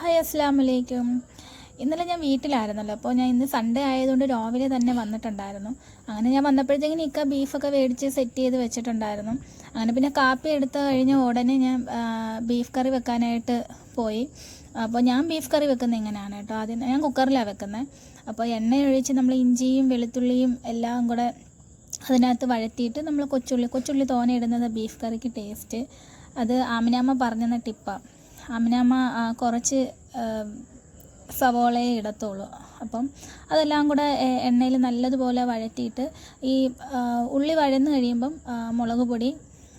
Hi അസ്സാം വലൈക്കും ഇന്നലെ ഞാൻ വീട്ടിലായിരുന്നല്ലോ അപ്പോൾ ഞാൻ ഇന്ന് സൺഡേ ആയതുകൊണ്ട് രാവിലെ തന്നെ വന്നിട്ടുണ്ടായിരുന്നു. അങ്ങനെ ഞാൻ വന്നപ്പോഴത്തേക്കിനും ഇക്ക ബീഫൊക്കെ മേടിച്ച് സെറ്റ് ചെയ്ത് വെച്ചിട്ടുണ്ടായിരുന്നു. അങ്ങനെ പിന്നെ കാപ്പി എടുത്ത് കഴിഞ്ഞ ഉടനെ ഞാൻ ബീഫ് കറി വെക്കാനായിട്ട് പോയി. അപ്പോൾ ഞാൻ ബീഫ് കറി വെക്കുന്നത് ഇങ്ങനെയാണ് കേട്ടോ. ആദ്യം ഞാൻ കുക്കറിലാണ് വെക്കുന്നത്. അപ്പോൾ എണ്ണ ഒഴിച്ച് നമ്മൾ ഇഞ്ചിയും വെളുത്തുള്ളിയും എല്ലാം കൂടെ അതിനകത്ത് വഴറ്റിയിട്ട് നമ്മൾ കൊച്ചുള്ളി കൊച്ചുള്ളി തോനെ ഇടുന്നത് ബീഫ് കറിക്ക് ടേസ്റ്റ് അത് ആമിനാമ്മ പറഞ്ഞെന്ന ടിപ്പാണ് ആമിനാമ്മ ആ, കുറച്ച് സവോളയെ ഇടത്തുള്ളൂ അപ്പം അതെല്ലാം കൂടെ എണ്ണയിൽ നല്ലതുപോലെ വഴറ്റിയിട്ട് ഈ ഉള്ളി വഴന്ന് കഴിയുമ്പം മുളക് പൊടി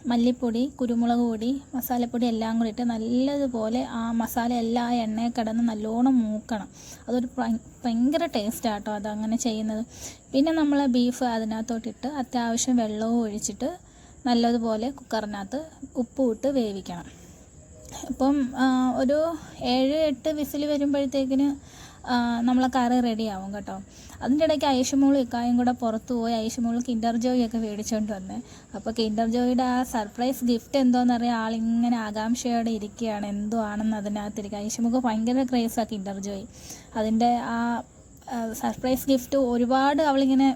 മല്ലിപ്പൊടി കുരുമുളക് പൊടി മസാലപ്പൊടി എല്ലാം കൂടി ഇട്ട് നല്ലതുപോലെ ആ മസാല എല്ലാ എണ്ണയിൽ കിടന്ന് നല്ലോണം മൂക്കണം. അതൊരു ഭയ- ഭയങ്കര ടേസ്റ്റാണ് കേട്ടോ അതങ്ങനെ ചെയ്യുന്നത്. പിന്നെ നമ്മൾ ബീഫ് അതിനകത്തോട്ടിട്ട് അത്യാവശ്യം വെള്ളവും ഒഴിച്ചിട്ട് നല്ലതുപോലെ കുക്കറിനകത്ത് ഉപ്പും ഇട്ട് വേവിക്കണം. ഇപ്പം ആ, ഒരു ഏഴ് എട്ട് വിസിൽ വരുമ്പോഴത്തേക്കിന് നമ്മളെ കറി റെഡിയാവും കേട്ടോ. അതിന്റെ ഇടയ്ക്ക് ഐഷമോളും ഇക്കായും കൂടെ പുറത്തു പോയി. ഐഷമോൾ കിൻഡർ ജോയ് ഒക്കെ മേടിച്ചുകൊണ്ട് വന്നേ. അപ്പോൾ കിൻഡർ ജോയിയുടെ ആ സർപ്രൈസ് ഗിഫ്റ്റ് എന്തോന്നറിയാം ആളിങ്ങനെ ആകാംക്ഷയോടെ ഇരിക്കുകയാണ്. എന്തോ ആണെന്ന് അതിനകത്തിരിക്കുക. ഐഷമുക്ക് ഭയങ്കര ക്രേസാണ് കിൻഡർ ജോയ് അതിന്റെ ആ സർപ്രൈസ് ഗിഫ്റ്റ് ഒരുപാട് അവളിങ്ങനെ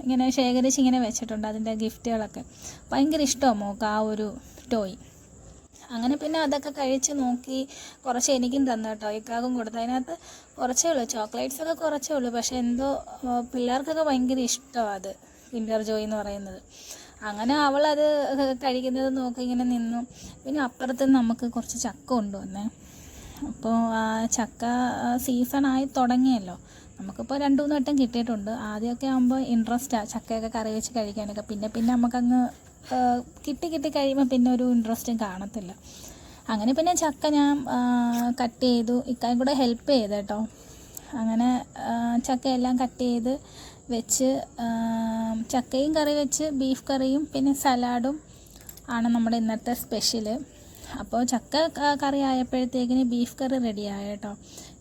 ഇങ്ങനെ ശേഖരിച്ച് ഇങ്ങനെ വെച്ചിട്ടുണ്ട് അതിന്റെ ഗിഫ്റ്റുകളൊക്കെ ഭയങ്കര ഇഷ്ടമാണ് മോക്ക് ആ ഒരു ടോയ് അങ്ങനെ പിന്നെ അതൊക്കെ കഴിച്ച് നോക്കി കുറച്ച് എനിക്കും തന്നു കേട്ടോ ഇക്കാക്കും കൊടുത്തു. അതിനകത്ത് കുറച്ചേ ഉള്ളൂ ചോക്ലേറ്റ്സ് ഒക്കെ കുറച്ചേ ഉള്ളൂ. പക്ഷേ എന്തോ പിള്ളേർക്കൊക്കെ ഭയങ്കര ഇഷ്ടമാണ് അത് കിൻഡർ ജോയ് എന്ന് പറയുന്നത്. അങ്ങനെ അവളത് കഴിക്കുന്നത് നോക്കി ഇങ്ങനെ നിന്നു. പിന്നെ അപ്പുറത്ത് നമുക്ക് കുറച്ച് ചക്ക കൊണ്ടുവന്നേ. അപ്പോൾ ആ ചക്ക സീസൺ ആയി തുടങ്ങിയല്ലോ. നമുക്കിപ്പോൾ രണ്ട് മൂന്ന് വട്ടം കിട്ടിയിട്ടുണ്ട്. ആദ്യമൊക്കെ ആകുമ്പോൾ ഇൻട്രസ്റ്റാണ് ചക്കയൊക്കെ കറി വെച്ച് കഴിക്കാനൊക്കെ. പിന്നെ പിന്നെ നമുക്കങ്ങ് കിട്ടി കിട്ടി കഴിയുമ്പോൾ പിന്നെ ഒരു ഇൻട്രസ്റ്റും കാണത്തില്ല. അങ്ങനെ പിന്നെ ചക്ക ഞാൻ കട്ട് ചെയ്തു. ഇക്കായും കൂടെ ഹെൽപ്പ് ചെയ്ത് കേട്ടോ അങ്ങനെ ചക്കയെല്ലാം കട്ട് ചെയ്ത് വെച്ച് ചക്കയും കറി വെച്ച് ബീഫ് കറിയും പിന്നെ സലാഡും ആണ് നമ്മുടെ ഇന്നത്തെ സ്പെഷ്യൽ അപ്പോൾ ചക്ക കറി ആയപ്പോഴത്തേക്കിന് ബീഫ് കറി റെഡിയായ കേട്ടോ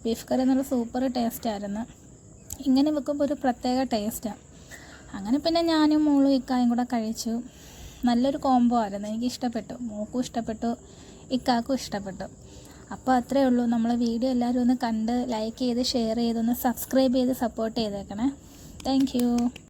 ബീഫ് കറി നല്ല സൂപ്പർ ടേസ്റ്റ് ടേസ്റ്റായിരുന്നു ഇങ്ങനെ വെക്കുമ്പോൾ ഒരു പ്രത്യേക ടേസ്റ്റാണ് അങ്ങനെ പിന്നെ ഞാനും മോളും ഇക്കായും കൂടെ കഴിച്ചു. നല്ലൊരു കോംബോ ആയിരുന്നു. എനിക്ക് ഇഷ്ടപ്പെട്ടു മോക്കും ഇഷ്ടപ്പെട്ടു. ഇക്കാക്കും ഇഷ്ടപ്പെട്ടു. അപ്പോൾ അത്രേ ഉള്ളൂ. നമ്മളെ വീഡിയോ എല്ലാവരും ഒന്ന് കണ്ട് ലൈക്ക് ചെയ്ത് ഷെയർ ചെയ്ത് ഒന്ന് സബ്സ്ക്രൈബ് ചെയ്ത് സപ്പോർട്ട് ചെയ്തേക്കണേ. താങ്ക്